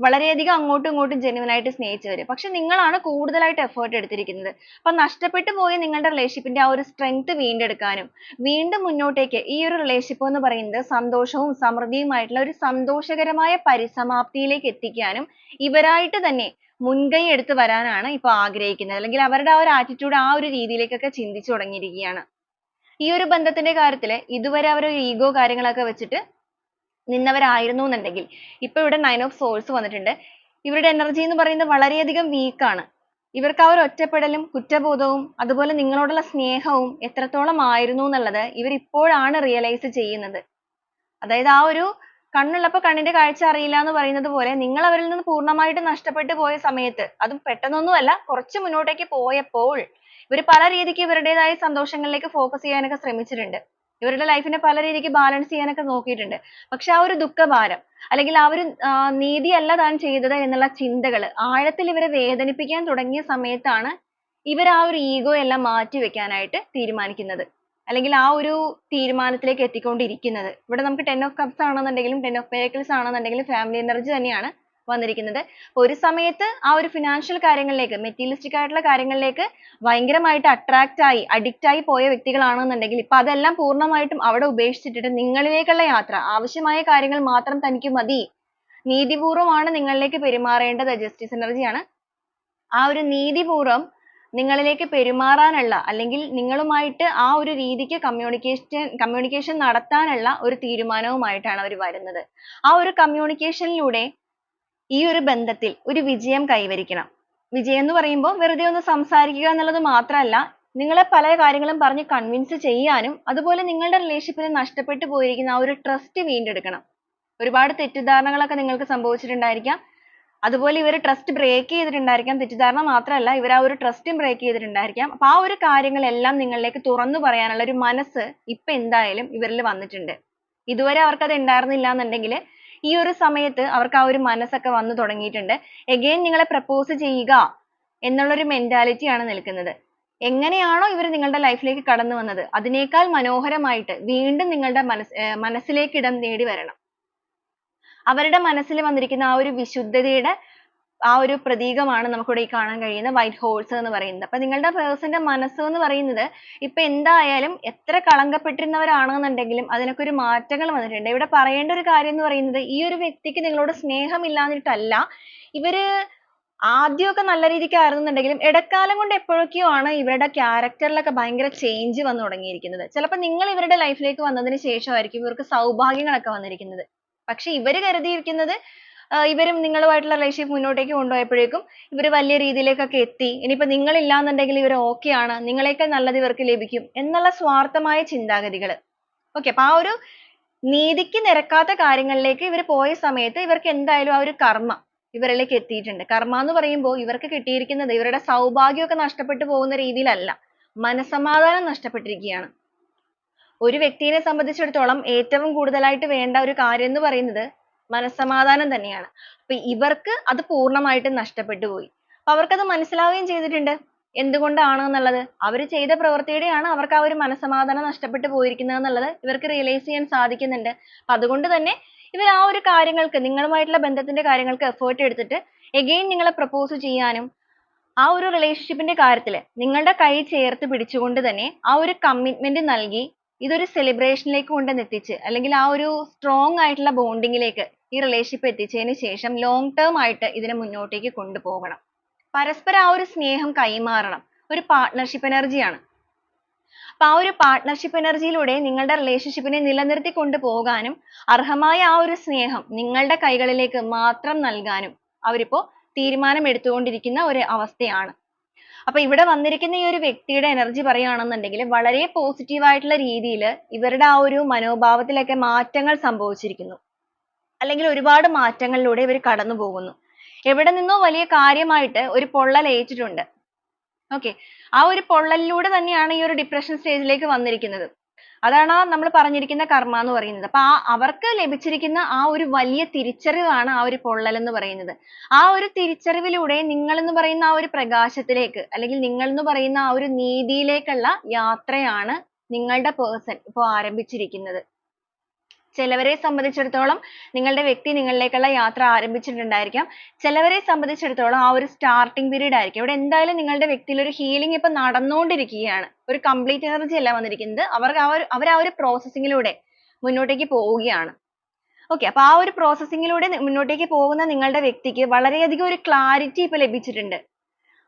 വളരെയധികം അങ്ങോട്ടും ഇങ്ങോട്ടും genuine ആയിട്ട് സ്നേഹിച്ചവർ. പക്ഷെ നിങ്ങളാണ് കൂടുതലായിട്ട് effort എടുത്തിരിക്കുന്നത്. അപ്പോൾ നഷ്ടപ്പെട്ടു പോയ നിങ്ങളുടെ റിലേഷൻഷിപ്പിന്റെ ന്റെ ആ ഒരു strength വീണ്ടെടുക്കാനും വീണ്ടും മുന്നോട്ടേക്ക് ഈ ഒരു റിലേഷൻഷിപ്പ് എന്ന് പറയുന്നത് സന്തോഷവും സമൃദ്ധിയുമായിട്ടുള്ള ഒരു സന്തോഷകരമായ പരിസമാപ്തിയിലേക്ക് എത്തിക്കാനും ഇവരായിട്ട് തന്നെ മുൻകൈ എടുത്ത് വരാനാണ് ഇപ്പോൾ ആഗ്രഹിക്കുന്നത്. അല്ലെങ്കിൽ അവരുടെ ആ ഒരു ആറ്റിറ്റ്യൂഡ് ആ ഒരു രീതിയിലേക്കൊക്കെ ചിന്തിച്ചു തുടങ്ങിയിരിക്കുകയാണ്. ഈ ഒരു ബന്ധത്തിന്റെ കാര്യത്തിൽ ഇതുവരെ അവർ ഈഗോ കാര്യങ്ങളൊക്കെ വെച്ചിട്ട് നിന്നവരായിരുന്നു എന്നുണ്ടെങ്കിൽ ഇപ്പൊ ഇവിടെ nine ഓഫ് swords വന്നിട്ടുണ്ട്. ഇവരുടെ എനർജി എന്ന് പറയുന്നത് വളരെയധികം weak ആണ്. ഇവർക്ക് ആ ഒരു ഒറ്റപ്പെടലും കുറ്റബോധവും അതുപോലെ നിങ്ങളോടുള്ള സ്നേഹവും എത്രത്തോളം ആയിരുന്നു എന്നുള്ളത് ഇവർ ഇപ്പോഴാണ് realize ചെയ്യുന്നത്. അതായത് ആ ഒരു കണ്ണുള്ളപ്പോൾ കണ്ണിന്റെ കാഴ്ച അറിയില്ല എന്ന് പറയുന്നത് പോലെ നിങ്ങൾ അവരിൽ നിന്ന് പൂർണമായിട്ട് നഷ്ടപ്പെട്ടു പോയ സമയത്ത് അതും പെട്ടെന്നൊന്നുമല്ല കുറച്ച് മുന്നോട്ടേക്ക് പോയപ്പോൾ ഇവർ പല രീതിക്ക് ഇവരുടേതായ സന്തോഷങ്ങളിലേക്ക് ഫോക്കസ് ചെയ്യാനൊക്കെ ശ്രമിച്ചിട്ടുണ്ട്. ഇവരുടെ ലൈഫിനെ പല രീതിക്ക് ബാലൻസ് ചെയ്യാനൊക്കെ നോക്കിയിട്ടുണ്ട്. പക്ഷെ ആ ഒരു ദുഃഖഭാരം അല്ലെങ്കിൽ ആ ഒരു നീതിയല്ല താൻ ചെയ്തത് എന്നുള്ള ചിന്തകൾ ആഴത്തിൽ ഇവരെ വേദനിപ്പിക്കാൻ തുടങ്ങിയ സമയത്താണ് ഇവർ ആ ഒരു ഈഗോ എല്ലാം മാറ്റി വെക്കാനായിട്ട് തീരുമാനിക്കുന്നത്. അല്ലെങ്കിൽ ആ ഒരു തീരുമാനത്തിലേക്ക് എത്തിക്കൊണ്ടിരിക്കുന്നത്. ഇവിടെ നമുക്ക് ടെൻ ഓഫ് കപ്സ് ആണെന്നുണ്ടെങ്കിലും ടെൻ ഓഫ് പേക്കിൾസ് ആണെന്നുണ്ടെങ്കിലും ഫാമിലി എനർജി തന്നെയാണ് വന്നിരിക്കുന്നത്. ഒരു സമയത്ത് ആ ഒരു ഫിനാൻഷ്യൽ കാര്യങ്ങളിലേക്ക് materialistic ആയിട്ടുള്ള കാര്യങ്ങളിലേക്ക് ഭയങ്കരമായിട്ട് attract ആയി അഡിക്റ്റ് ആയി പോയ വ്യക്തികളാണെന്നുണ്ടെങ്കിൽ ഇപ്പൊ അതെല്ലാം പൂർണമായിട്ടും അവിടെ ഉപേക്ഷിച്ചിട്ട് നിങ്ങളിലേക്കുള്ള യാത്ര ആവശ്യമായ കാര്യങ്ങൾ മാത്രം തനിക്ക് മതി നീതിപൂർവമാണ് നിങ്ങളിലേക്ക് പെരുമാറേണ്ടത് ജസ്റ്റിസ് ആണ്. ആ ഒരു നീതിപൂർവം നിങ്ങളിലേക്ക് പെരുമാറാനുള്ള അല്ലെങ്കിൽ നിങ്ങളുമായിട്ട് ആ ഒരു രീതിക്ക് കമ്മ്യൂണിക്കേഷൻ കമ്മ്യൂണിക്കേഷൻ നടത്താനുള്ള ഒരു തീരുമാനവുമായിട്ടാണ് അവർ വരുന്നത്. ആ ഒരു കമ്മ്യൂണിക്കേഷനിലൂടെ ലൂടെ ഈ ഒരു ബന്ധത്തിൽ ഒരു വിജയം കൈവരിക്കണം. വിജയം എന്ന് പറയുമ്പോൾ വെറുതെ ഒന്ന് സംസാരിക്കുക എന്നുള്ളത് മാത്രമല്ല നിങ്ങളെ പല കാര്യങ്ങളും പറഞ്ഞ് കൺവിൻസ് ചെയ്യാനും അതുപോലെ നിങ്ങളുടെ relationship ൽ നഷ്ടപ്പെട്ടു പോയിരിക്കുന്ന ആ ഒരു ട്രസ്റ്റ് വീണ്ടെടുക്കണം. ഒരുപാട് തെറ്റിദ്ധാരണകളൊക്കെ നിങ്ങൾക്ക് സംഭവിച്ചിട്ടുണ്ടായിരിക്കാം. അതുപോലെ ഇവർ ട്രസ്റ്റ് ബ്രേക്ക് ചെയ്തിട്ടുണ്ടായിരിക്കാം. തെറ്റിദ്ധാരണ മാത്രമല്ല ഇവർ ആ ഒരു trust ബ്രേക്ക് ചെയ്തിട്ടുണ്ടായിരിക്കാം. അപ്പോൾ ആ ഒരു കാര്യങ്ങളെല്ലാം നിങ്ങളിലേക്ക് തുറന്നു പറയാനുള്ള ഒരു മനസ്സ് ഇപ്പൊ എന്തായാലും ഇവരിൽ വന്നിട്ടുണ്ട്. ഇതുവരെ അവർക്ക് അത് ഉണ്ടായിരുന്നില്ല എന്നുണ്ടെങ്കിൽ ഈ ഒരു സമയത്ത് അവർക്ക് ആ ഒരു മനസ്സൊക്കെ വന്നു തുടങ്ങിയിട്ടുണ്ട്. again നിങ്ങളെ propose ചെയ്യുക എന്നുള്ള ഒരു mentality ആണ് നിൽക്കുന്നത്. എങ്ങനെയാണോ ഇവർ നിങ്ങളുടെ ലൈഫിലേക്ക് ലേക്ക് കടന്നു വന്നത് അതിനേക്കാൾ മനോഹരമായിട്ട് വീണ്ടും നിങ്ങളുടെ മനസ് ഏർ മനസ്സിലേക്ക് ഇടം നേടി വരണം. അവരുടെ മനസ്സിൽ വന്നിരിക്കുന്ന ആ ഒരു വിശുദ്ധതയുടെ ആ ഒരു പ്രതീകമാണ് നമുക്കിവിടെ ഈ കാണാൻ കഴിയുന്ന വൈറ്റ് ഹോൾസ് എന്ന് പറയുന്നത്. അപ്പോൾ നിങ്ങളുടെ person ന്റെ മനസ്സ് എന്ന് പറയുന്നത് ഇപ്പൊ എന്തായാലും എത്ര കളങ്കപ്പെട്ടിരുന്നവരാണെന്നുണ്ടെങ്കിലും അതിനൊക്കെ ഒരു മാറ്റങ്ങൾ വന്നിട്ടുണ്ട്. ഇവിടെ പറയേണ്ട ഒരു കാര്യം എന്ന് പറയുന്നത് ഈ ഒരു വ്യക്തിക്ക് നിങ്ങളോട് സ്നേഹം ഇല്ലാഞ്ഞിട്ടല്ല ഇവർ ആദ്യമൊക്കെ നല്ല രീതിക്ക് ആയിരുന്നുണ്ടെങ്കിലും ഇടക്കാലം കൊണ്ട് എപ്പോഴൊക്കെയോ ആണ് ഇവരുടെ ഒക്കെ ഭയങ്കര ചേഞ്ച് വന്നു തുടങ്ങിയിരിക്കുന്നത്. ചിലപ്പോൾ നിങ്ങൾ ഇവരുടെ life ലേക്ക് വന്നതിന് ശേഷമായിരിക്കും ഇവർക്ക് സൗഭാഗ്യങ്ങളൊക്കെ വന്നിരിക്കുന്നത്. പക്ഷേ ഇവർ കരുതിയിരിക്കുന്നത് ഇവരും നിങ്ങളുമായിട്ടുള്ള relationship മുന്നോട്ടേക്ക് കൊണ്ടുപോയപ്പോഴേക്കും ഇവർ വലിയ രീതിയിലേക്കൊക്കെ എത്തി. ഇല്ല എന്നുണ്ടെങ്കിൽ ഇവർ okay ആണ്. നിങ്ങളെക്കാൾ നല്ലത് ഇവർക്ക് ലഭിക്കും എന്നുള്ള സ്വാർത്ഥമായ ചിന്താഗതികൾ. okay അപ്പോൾ ആ ഒരു നീതിക്ക് നിരക്കാത്ത കാര്യങ്ങളിലേക്ക് ഇവർ പോയ സമയത്ത് ഇവർക്ക് എന്തായാലും ആ ഒരു കർമ്മ ഇവരിലേക്ക് എത്തിയിട്ടുണ്ട്. കർമ്മ എന്ന് പറയുമ്പോൾ ഇവർക്ക് കിട്ടിയിരിക്കുന്നത് ഇവരുടെ സൗഭാഗ്യമൊക്കെ നഷ്ടപ്പെട്ടു പോകുന്ന രീതിയിലല്ല. മനസ്സമാധാനം നഷ്ടപ്പെട്ടിരിക്കുകയാണ്. ഒരു വ്യക്തിയെ സംബന്ധിച്ചിടത്തോളം ഏറ്റവും കൂടുതലായിട്ട് വേണ്ട ഒരു കാര്യം എന്ന് പറയുന്നത് മനസ്സമാധാനം തന്നെയാണ്. അപ്പൊ ഇവർക്ക് അത് പൂർണമായിട്ടും നഷ്ടപ്പെട്ടു പോയി. അപ്പൊ അവർക്കത് മനസ്സിലാവുകയും ചെയ്തിട്ടുണ്ട്. എന്തുകൊണ്ടാണ് എന്നുള്ളത്. അവർ ചെയ്ത പ്രവൃത്തിയുടെയാണ് അവർക്ക് ആ ഒരു മനസ്സമാധാനം നഷ്ടപ്പെട്ടു പോയിരിക്കുന്നത് എന്നുള്ളത് ഇവർക്ക് റിയലൈസ് ചെയ്യാൻ സാധിക്കുന്നുണ്ട്. അപ്പോൾ അതുകൊണ്ട് തന്നെ ഇവർ ആ ഒരു കാര്യങ്ങൾക്ക് നിങ്ങളുമായിട്ടുള്ള ബന്ധത്തിന്റെ കാര്യങ്ങൾക്ക് effort എടുത്തിട്ട് again നിങ്ങളെ പ്രപ്പോസ് ചെയ്യാനും ആ ഒരു റിലേഷൻഷിപ്പിന്റെ ന്റെ കാര്യത്തിൽ നിങ്ങളുടെ കൈ ചേർത്ത് പിടിച്ചുകൊണ്ട് തന്നെ ആ ഒരു കമ്മിറ്റ്മെന്റ് നൽകി ഇതൊരു സെലിബ്രേഷനിലേക്ക് ലേക്ക് കൊണ്ടുവന്ന് എത്തിച്ച് അല്ലെങ്കിൽ ആ ഒരു strong ആയിട്ടുള്ള bonding ലേക്ക് ഈ റിലേഷൻഷിപ്പ് എത്തിച്ചതിന് ശേഷം long ടേം ആയിട്ട് ഇതിനെ മുന്നോട്ടേക്ക് കൊണ്ടുപോകണം. പരസ്പരം ആ ഒരു സ്നേഹം കൈമാറണം. ഒരു partnership എനർജിയാണ്. അപ്പൊ ആ ഒരു പാർട്ട്ണർഷിപ്പ് എനർജിയിലൂടെ നിങ്ങളുടെ റിലേഷൻഷിപ്പിനെ നിലനിർത്തി കൊണ്ടുപോകാനും അർഹമായ ആ ഒരു സ്നേഹം നിങ്ങളുടെ കൈകളിലേക്ക് മാത്രം നൽകാനും അവരിപ്പോ തീരുമാനം എടുത്തുകൊണ്ടിരിക്കുന്ന ഒരു അവസ്ഥയാണ്. അപ്പൊ ഇവിടെ വന്നിരിക്കുന്ന ഈ ഒരു വ്യക്തിയുടെ എനർജി പറയുകയാണെന്നുണ്ടെങ്കിൽ വളരെ പോസിറ്റീവ് ആയിട്ടുള്ള രീതിയിൽ ഇവരുടെ ആ ഒരു മനോഭാവത്തിലൊക്കെ മാറ്റങ്ങൾ സംഭവിച്ചിരിക്കുന്നു. അല്ലെങ്കിൽ ഒരുപാട് മാറ്റങ്ങളിലൂടെ ഇവർ കടന്നു പോകുന്നു. എവിടെ നിന്നോ വലിയ കാര്യമായിട്ട് ഒരു പൊള്ളൽ ഏറ്റിട്ടുണ്ട്. okay ആ ഒരു പൊള്ളലിലൂടെ തന്നെയാണ് ഈ ഒരു ഡിപ്രഷൻ സ്റ്റേജിലേക്ക് വന്നിരിക്കുന്നത്. അതാണ് ആ നമ്മൾ പറഞ്ഞിരിക്കുന്ന കർമ്മ എന്ന് പറയുന്നത്. അപ്പൊ ആ അവർക്ക് ലഭിച്ചിരിക്കുന്ന ആ ഒരു വലിയ തിരിച്ചറിവാണ് ആ ഒരു പൊള്ളൽ എന്ന് പറയുന്നത്. ആ ഒരു തിരിച്ചറിവിലൂടെ നിങ്ങൾ എന്ന് പറയുന്ന ആ ഒരു പ്രകാശത്തിലേക്ക് അല്ലെങ്കിൽ നിങ്ങൾ എന്ന് പറയുന്ന ആ ഒരു നീതിയിലേക്കുള്ള യാത്രയാണ് നിങ്ങളുടെ പേഴ്സൺ ഇപ്പോൾ ആരംഭിച്ചിരിക്കുന്നത്. ചിലവരെ സംബന്ധിച്ചിടത്തോളം നിങ്ങളുടെ വ്യക്തി നിങ്ങളിലേക്കുള്ള യാത്ര ആരംഭിച്ചിട്ടുണ്ടായിരിക്കാം. ചിലവരെ സംബന്ധിച്ചിടത്തോളം ആ ഒരു സ്റ്റാർട്ടിംഗ് പീരീഡ് ആയിരിക്കും. ഇവിടെ എന്തായാലും നിങ്ങളുടെ വ്യക്തിയിൽ ഒരു ഹീലിംഗ് ഇപ്പൊ നടന്നുകൊണ്ടിരിക്കുകയാണ്. ഒരു കംപ്ലീറ്റ് എനർജി അല്ല വന്നിരിക്കുന്നത്. അവർ ആ ഒരു അവർ ആ ഒരു പ്രോസസ്സിങ്ങിലൂടെ മുന്നോട്ടേക്ക് പോവുകയാണ്. ഓക്കെ അപ്പൊ ആ ഒരു പ്രോസസ്സിങ്ങിലൂടെ മുന്നോട്ടേക്ക് പോകുന്ന നിങ്ങളുടെ വ്യക്തിക്ക് വളരെയധികം ഒരു ക്ലാരിറ്റി ഇപ്പൊ ലഭിച്ചിട്ടുണ്ട്.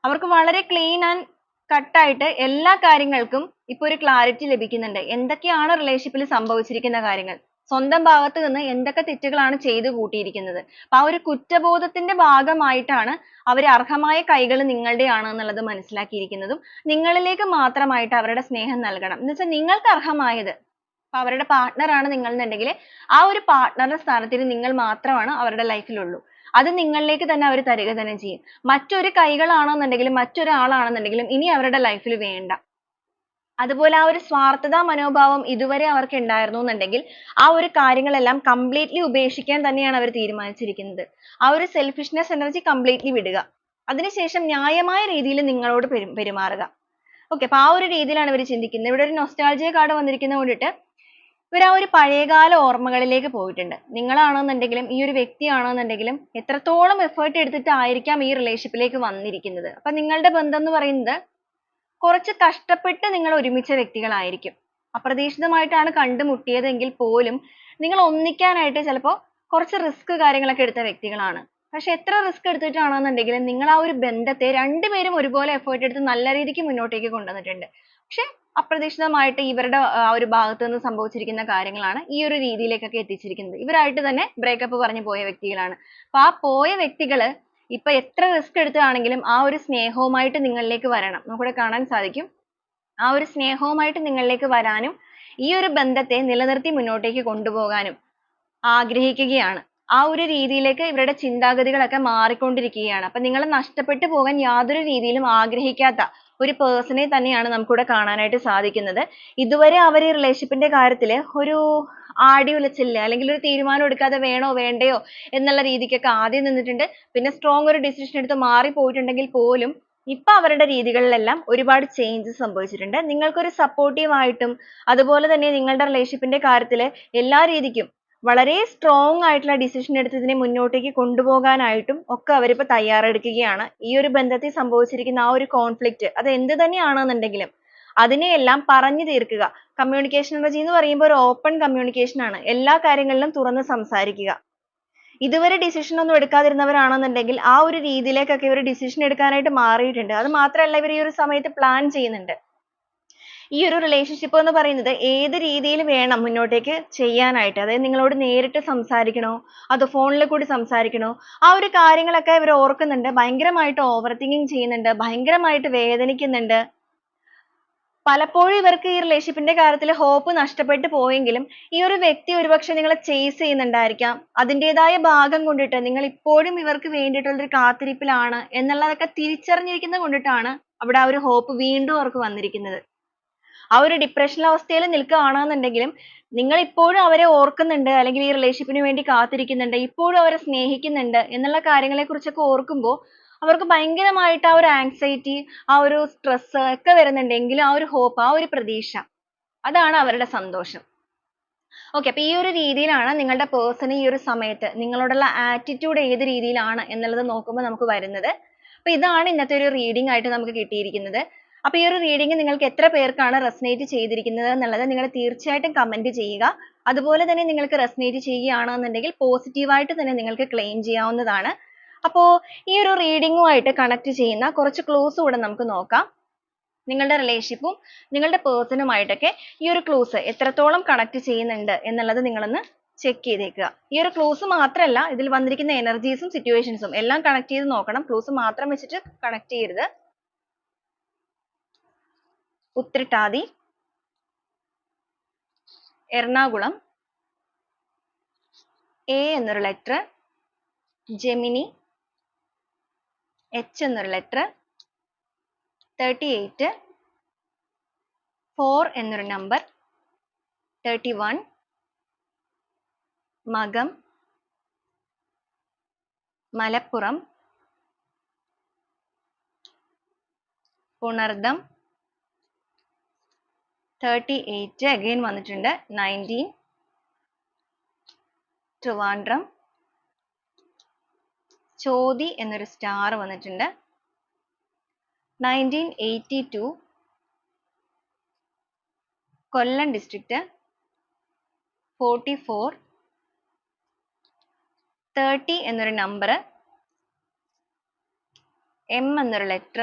അവർക്ക് വളരെ ക്ലീൻ ആൻഡ് കട്ടായിട്ട് എല്ലാ കാര്യങ്ങൾക്കും ഇപ്പൊ ഒരു ക്ലാരിറ്റി ലഭിക്കുന്നുണ്ട്. എന്തൊക്കെയാണ് റിലേഷൻഷിപ്പിൽ സംഭവിച്ചിരിക്കുന്ന കാര്യങ്ങൾ. സ്വന്തം ഭാഗത്ത് നിന്ന് എന്തൊക്കെ തെറ്റുകളാണ് ചെയ്തു കൂട്ടിയിരിക്കുന്നത്. അപ്പൊ ആ ഒരു കുറ്റബോധത്തിന്റെ ഭാഗമായിട്ടാണ് അവർ അർഹമായ കൈകൾ നിങ്ങളുടെയാണ് എന്നുള്ളത് മനസ്സിലാക്കിയിരിക്കുന്നതും നിങ്ങളിലേക്ക് മാത്രമായിട്ട് അവരുടെ സ്നേഹം നൽകണം. എന്ന് വെച്ചാൽ നിങ്ങൾക്ക് അർഹമായത് ഇപ്പൊ അവരുടെ partner ആണ് നിങ്ങൾ എന്നുണ്ടെങ്കിൽ ആ ഒരു partner ന്റെ സ്ഥാനത്തിന് നിങ്ങൾ മാത്രമാണ് അവരുടെ life ഉള്ളൂ. അത് നിങ്ങളിലേക്ക് തന്നെ അവർ തരിക തന്നെ ചെയ്യും. മറ്റൊരു കൈകളാണെന്നുണ്ടെങ്കിലും മറ്റൊരാളാണെന്നുണ്ടെങ്കിലും ഇനി അവരുടെ life ൽ വേണ്ട. അതുപോലെ ആ ഒരു സ്വാർത്ഥത മനോഭാവം ഇതുവരെ അവർക്ക് ഉണ്ടായിരുന്നു എന്നുണ്ടെങ്കിൽ ആ ഒരു കാര്യങ്ങളെല്ലാം കംപ്ലീറ്റ്ലി ഉപേക്ഷിക്കാൻ തന്നെയാണ് അവർ തീരുമാനിച്ചിരിക്കുന്നത്. ആ ഒരു സെൽഫിഷ്നെസ് എനർജി കംപ്ലീറ്റ്ലി വിടുക. അതിനുശേഷം ന്യായമായ രീതിയിൽ നിങ്ങളോട് പെരു പെരുമാറുക. okay അപ്പൊ ആ ഒരു രീതിയിലാണ് ഇവർ ചിന്തിക്കുന്നത്. ഇവിടെ ഒരു nostalgia കാർഡ് വന്നിരിക്കുന്നത് കൊണ്ടിട്ട് ഇവർ ആ ഒരു പഴയകാല ഓർമ്മകളിലേക്ക് പോയിട്ടുണ്ട്. നിങ്ങളാണെന്നുണ്ടെങ്കിലും ഈ ഒരു വ്യക്തിയാണെന്നുണ്ടെങ്കിലും എത്രത്തോളം effort എടുത്തിട്ടായിരിക്കാം ഈ relationship ലേക്ക് വന്നിരിക്കുന്നത്. അപ്പൊ നിങ്ങളുടെ ബന്ധം എന്ന് പറയുന്നത് കുറച്ച് കഷ്ടപ്പെട്ട് നിങ്ങൾ ഒരുമിച്ച വ്യക്തികളായിരിക്കും. അപ്രതീക്ഷിതമായിട്ടാണ് കണ്ടുമുട്ടിയതെങ്കിൽ പോലും നിങ്ങൾ ഒന്നിക്കാനായിട്ട് ചിലപ്പോൾ കുറച്ച് risk കാര്യങ്ങളൊക്കെ എടുത്ത വ്യക്തികളാണ്. പക്ഷെ എത്ര risk എടുത്തിട്ടാണെന്നുണ്ടെങ്കിലും നിങ്ങൾ ആ ഒരു ബന്ധത്തെ രണ്ടുപേരും ഒരുപോലെ effort എടുത്ത് നല്ല രീതിക്ക് മുന്നോട്ടേക്ക് കൊണ്ടുവന്നിട്ടുണ്ട്. പക്ഷെ അപ്രതീക്ഷിതമായിട്ട് ഇവരുടെ ആ ഒരു ഭാഗത്ത് നിന്ന് സംഭവിച്ചിരിക്കുന്ന കാര്യങ്ങളാണ് ഈ ഒരു രീതിയിലേക്കൊക്കെ എത്തിച്ചിരിക്കുന്നത്. ഇവരായിട്ട് തന്നെ breakup പറഞ്ഞു പോയ വ്യക്തികളാണ്. അപ്പൊ ആ പോയ വ്യക്തികൾ ഇപ്പൊ എത്ര റിസ്ക് എടുത്താണെങ്കിലും ആ ഒരു സ്നേഹവുമായിട്ട് നിങ്ങളിലേക്ക് വരണം. നമുക്കിവിടെ കാണാൻ സാധിക്കും. ആ ഒരു സ്നേഹവുമായിട്ട് നിങ്ങളിലേക്ക് വരാനും ഈ ഒരു ബന്ധത്തെ നിലനിർത്തി മുന്നോട്ടേക്ക് കൊണ്ടുപോകാനും ആഗ്രഹിക്കുകയാണ്. ആ ഒരു രീതിയിലേക്ക് ഇവരുടെ ചിന്താഗതികളൊക്കെ മാറിക്കൊണ്ടിരിക്കുകയാണ്. അപ്പൊ നിങ്ങളെ നഷ്ടപ്പെട്ടു പോകാൻ യാതൊരു രീതിയിലും ആഗ്രഹിക്കാത്ത ഒരു നെ തന്നെയാണ് നമുക്കിവിടെ കാണാനായിട്ട് സാധിക്കുന്നത്. ഇതുവരെ അവർ റിലേഷൻഷിപ്പിന്റെ കാര്യത്തിൽ ഒരു ആടി ഉലച്ചില്ല അല്ലെങ്കിൽ ഒരു തീരുമാനം എടുക്കാതെ വേണോ വേണ്ടയോ എന്നുള്ള രീതിക്കൊക്കെ ആദ്യം നിന്നിട്ടുണ്ട്. പിന്നെ strong ഒരു ഡിസിഷൻ എടുത്ത് മാറിപ്പോയിട്ടുണ്ടെങ്കിൽ പോലും ഇപ്പൊ അവരുടെ രീതികളിലെല്ലാം ഒരുപാട് ചേഞ്ചസ് സംഭവിച്ചിട്ടുണ്ട്. നിങ്ങൾക്കൊരു supportive ആയിട്ടും അതുപോലെ തന്നെ നിങ്ങളുടെ റിലേഷൻഷിപ്പിന്റെ ന്റെ കാര്യത്തിൽ എല്ലാ രീതിക്കും വളരെ strong ആയിട്ടുള്ള ഡിസിഷൻ എടുത്ത് ഇതിനെ മുന്നോട്ടേക്ക് കൊണ്ടുപോകാനായിട്ടും ഒക്കെ അവരിപ്പോൾ തയ്യാറെടുക്കുകയാണ്. ഈ ഒരു ബന്ധത്തിൽ സംഭവിച്ചിരിക്കുന്ന ആ ഒരു കോൺഫ്ലിക്റ്റ് അത് എന്ത് തന്നെയാണെന്നുണ്ടെങ്കിലും അതിനെയെല്ലാം പറഞ്ഞു തീർക്കുക. communication energy എന്ന് പറയുമ്പോൾ ഒരു open communication ആണ്. എല്ലാ കാര്യങ്ങളിലും തുറന്ന് സംസാരിക്കുക. ഇതുവരെ decision ഒന്നും എടുക്കാതിരുന്നവരാണെന്നുണ്ടെങ്കിൽ ആ ഒരു രീതിയിലേക്കൊക്കെ ഇവർ decision എടുക്കാനായിട്ട് മാറിയിട്ടുണ്ട്. അത് മാത്രമല്ല ഇവർ ഈ ഒരു സമയത്ത് plan ചെയ്യുന്നുണ്ട്. ഈ ഒരു relationship എന്ന് പറയുന്നത് ഏത് രീതിയിൽ വേണം മുന്നോട്ടേക്ക് ചെയ്യാനായിട്ട് അതായത് നിങ്ങളോട് നേരിട്ട് സംസാരിക്കണോ അതോ phone ൽ കൂടി സംസാരിക്കണോ ആ ഒരു കാര്യങ്ങളൊക്കെ ഇവർ ഓർക്കുന്നുണ്ട്. ഭയങ്കരമായിട്ട് overthinking ചെയ്യുന്നുണ്ട്. ഭയങ്കരമായിട്ട് വേദനിക്കുന്നുണ്ട്. പലപ്പോഴും ഇവർക്ക് ഈ relationship ന്റെ കാര്യത്തിൽ hope നഷ്ടപ്പെട്ടു പോയെങ്കിലും ഈ ഒരു വ്യക്തി ഒരുപക്ഷെ നിങ്ങളെ chase ചെയ്യുന്നുണ്ടായിരിക്കാം. അതിന്റേതായ ഭാഗം കൊണ്ടിട്ട് നിങ്ങൾ ഇപ്പോഴും ഇവർക്ക് വേണ്ടിയിട്ടുള്ള ഒരു കാത്തിരിപ്പിലാണ് എന്നുള്ളതൊക്കെ തിരിച്ചറിഞ്ഞിരിക്കുന്നത് കൊണ്ടിട്ടാണ് അവിടെ ആ ഒരു hope വീണ്ടും അവർക്ക് വന്നിരിക്കുന്നത്. ആ ഒരു depression അവസ്ഥയിൽ നിൽക്കുകയാണെന്നുണ്ടെങ്കിലും നിങ്ങൾ ഇപ്പോഴും അവരെ ഓർക്കുന്നുണ്ട് അല്ലെങ്കിൽ ഈ relationship വേണ്ടി കാത്തിരിക്കുന്നുണ്ട്. ഇപ്പോഴും അവരെ സ്നേഹിക്കുന്നുണ്ട് എന്നുള്ള കാര്യങ്ങളെ കുറിച്ചൊക്കെ ഓർക്കുമ്പോൾ അവർക്ക് ഭയങ്കരമായിട്ട് ആ ഒരു anxiety ആ ഒരു stress ഒക്കെ വരുന്നുണ്ടെങ്കിൽ ആ ഒരു ഹോപ്പ് ആ ഒരു പ്രതീക്ഷ അതാണ് അവരുടെ സന്തോഷം. okay അപ്പൊ ഈ ഒരു രീതിയിലാണ് നിങ്ങളുടെ person ഈ ഒരു സമയത്ത് നിങ്ങളോടുള്ള attitude ഏത് രീതിയിലാണ് എന്നുള്ളത് നോക്കുമ്പോൾ നമുക്ക് വരുന്നത്. അപ്പൊ ഇതാണ് ഇന്നത്തെ ഒരു റീഡിംഗ് ആയിട്ട് നമുക്ക് കിട്ടിയിരിക്കുന്നത്. അപ്പൊ ഈ ഒരു reading നിങ്ങൾക്ക് എത്ര പേർക്കാണ് resonate ചെയ്തിരിക്കുന്നത് എന്നുള്ളത് നിങ്ങൾ തീർച്ചയായിട്ടും കമന്റ് ചെയ്യുക. അതുപോലെ തന്നെ നിങ്ങൾക്ക് resonate ചെയ്യുകയാണെന്നുണ്ടെങ്കിൽ positive ആയിട്ട് തന്നെ നിങ്ങൾക്ക് ക്ലെയിം ചെയ്യാവുന്നതാണ്. അപ്പോ ഈ ഒരു റീഡിങ്ങുമായിട്ട് കണക്ട് ചെയ്യുന്ന കുറച്ച് ക്ലൂസ് കൂടെ നമുക്ക് നോക്കാം. നിങ്ങളുടെ റിലേഷൻഷിപ്പും നിങ്ങളുടെ പേഴ്സണുമായിട്ടൊക്കെ ഈ ഒരു ക്ലൂസ് എത്രത്തോളം കണക്ട് ചെയ്യുന്നുണ്ട് എന്നുള്ളത് നിങ്ങളൊന്ന് ചെക്ക് ചെയ്തേക്കുക. ഈ ഒരു ക്ലൂസ് മാത്രമല്ല ഇതിൽ വന്നിരിക്കുന്ന എനർജീസും സിറ്റുവേഷൻസും എല്ലാം കണക്ട് ചെയ്ത് നോക്കണം. ക്ലൂസ് മാത്രം വെച്ചിട്ട് കണക്ട് ചെയ്യരുത്. ഉത്രട്ടാതി എറണാകുളം എ എന്നൊരു ലെറ്റർ ജെമിനി എച്ച് എന്നൊരു ലെറ്റർ തേർട്ടി എയ്റ്റ് ഫോർ എന്നൊരു number thirty one Makam Malappuram Punartham thirty eight again വന്നിട്ടുണ്ട് നയന്റീൻ ട്രിവാൻഡ്രം ചോതി എന്നൊരു സ്റ്റാർ വന്നിട്ടുണ്ട്. Nineteen eighty two Kollam district forty four thirty എന്നൊരു നമ്പർ എം എന്നൊരു ലെറ്റർ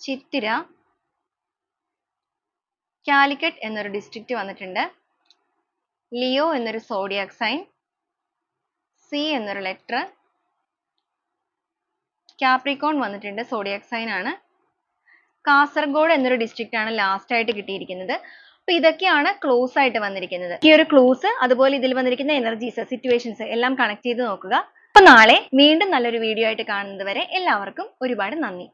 ചിത്തിര കാലിക്കറ്റ് എന്നൊരു ഡിസ്ട്രിക്റ്റ് വന്നിട്ടുണ്ട്. ലിയോ എന്നൊരു സോഡിയാക് സൈൻ സി എന്നൊരു ലെറ്റർ കാപ്രിക്കോൺ വന്നിട്ടുണ്ട് സോഡിയക് സൈൻ ആണ്. കാസർഗോഡ് എന്നൊരു ഡിസ്ട്രിക്റ്റ് ആണ് ലാസ്റ്റ് ആയിട്ട് കിട്ടിയിരിക്കുന്നത്. അപ്പൊ ഇതൊക്കെയാണ് ക്ലോസ് ആയിട്ട് വന്നിരിക്കുന്നത്. ഈ ഒരു ക്ലൂസ് അതുപോലെ ഇതിൽ വന്നിരിക്കുന്ന എനർജീസ് സിറ്റുവേഷൻസ് എല്ലാം കണക്ട് ചെയ്ത് നോക്കുക. അപ്പൊ നാളെ വീണ്ടും നല്ലൊരു വീഡിയോ ആയിട്ട് കാണുന്നത് വരെ എല്ലാവർക്കും ഒരുപാട് നന്ദി.